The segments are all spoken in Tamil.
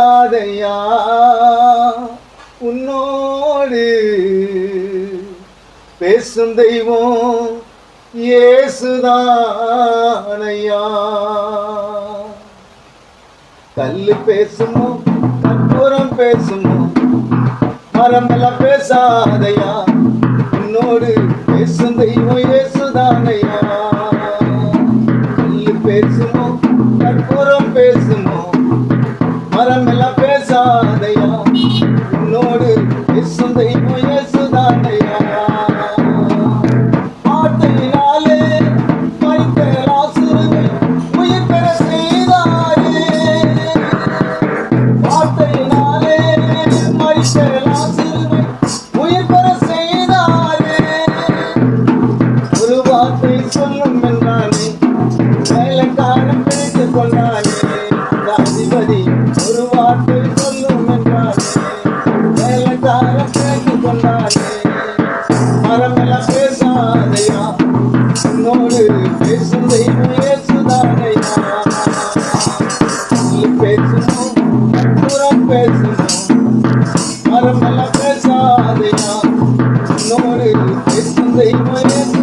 விடாதையா உன்னோடு பேசும் தெய்வம் ஏசுதானையா கல்லு பேசுமோ கற்பூரம் பேசுமோ? மரமெல்லாம் பேசாதையா? உன்னோடு பேசும் தெய்வம் ஏசுதானையா பேசாதையா உன்னோடு பேசும்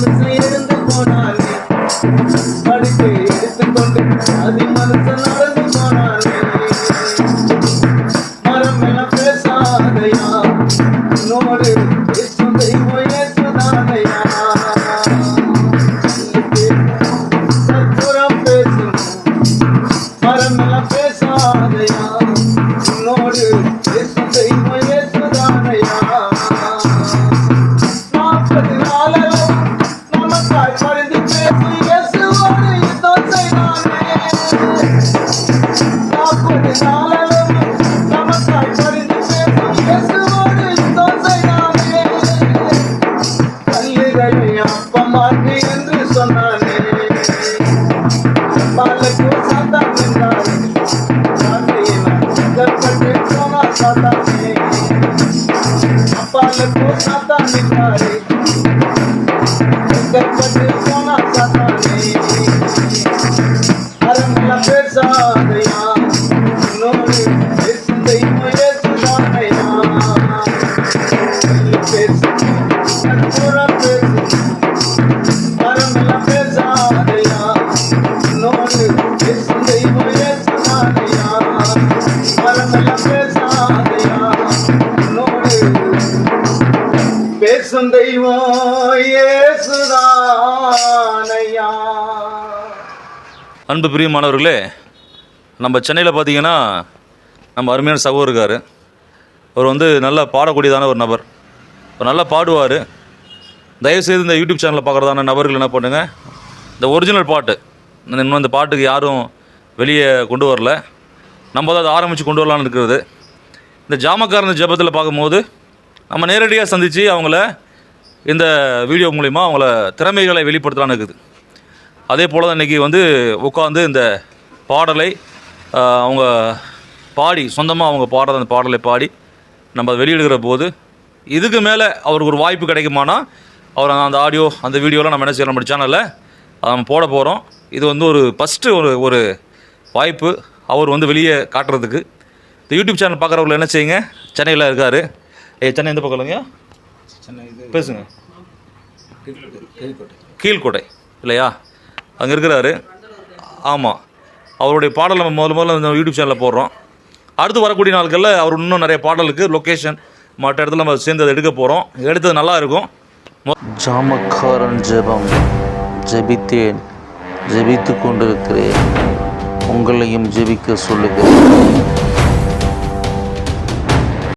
மனசை எழுந்து போனானே படுக்கை எடுத்துக்கொண்டு அதி மனசன் நடந்து போனானே மரம் என பேசாதையா நோடு Stop putting on அன்பு பிரியமானவர்களே நம்ம சென்னையில் பார்த்தீங்கன்னா நம்ம அருமையான சகோ இருக்கார். அவர் வந்து நல்லா பாடக்கூடியதான ஒரு நபர். இப்போ நல்லா பாடுவார். தயவுசெய்து இந்த யூடியூப் சேனலில் பார்க்குறதான நபர்கள் என்ன பண்ணுங்கள் இந்த ஒரிஜினல் பாட்டு இன்னும் இந்த பாட்டுக்கு யாரும் வெளியே கொண்டு வரல. நம்ம தான் அதை ஆரம்பித்து கொண்டு வரலான்னு இருக்கிறது. இந்த ஜாமக்காரன் ஜெபத்தில் பார்க்கும்போது நம்ம நேரடியாக சந்தித்து அவங்கள இந்த வீடியோ மூலிமா அவங்கள திறமைகளை வெளிப்படுத்தலான்னு இருக்குது. அதே போல் தான் இன்றைக்கி வந்து உட்காந்து இந்த பாடலை அவங்க பாடி சொந்தமாக அவங்க பாடுற அந்த பாடலை பாடி நம்ம அதை வெளியிடுகிற போது இதுக்கு மேலே அவருக்கு ஒரு வாய்ப்பு கிடைக்குமானா அவர் அந்த ஆடியோ அந்த வீடியோலாம் நம்ம என்ன செய்யலாம் நம்ம சேனலில் அதை நம்ம போட போகிறோம் இது வந்து ஒரு ஃபஸ்ட்டு ஒரு ஒரு வாய்ப்பு அவர் வந்து வெளியே காட்டுறதுக்கு. இந்த யூடியூப் சேனல் பார்க்குறவங்க என்ன செய்யுங்க சென்னையில் இருக்கார். ஏ சென்னை எந்த பக்கம் இல்லைங்க பேசுங்க. கீழ்கோட்டை இல்லையா? அங்கே இருக்கிறாரு. ஆமாம் அவருடைய பாடல் நம்ம முதல்ல முதல்ல யூடியூப் சேனலில் போடுறோம். அடுத்து வரக்கூடிய நாட்களில் அவர் இன்னும் நிறைய பாடலுக்கு லொக்கேஷன் மற்ற இடத்துல நம்ம சேர்ந்து அதை எடுக்க போகிறோம் எடுத்தது நல்லா இருக்கும். ஜாமக்காரன் ஜெபம். ஜெபித்தேன். ஜெபித்து கொண்டிருக்கிறேன். உங்களையும் ஜெபிக்க சொல்லுகிறேன்.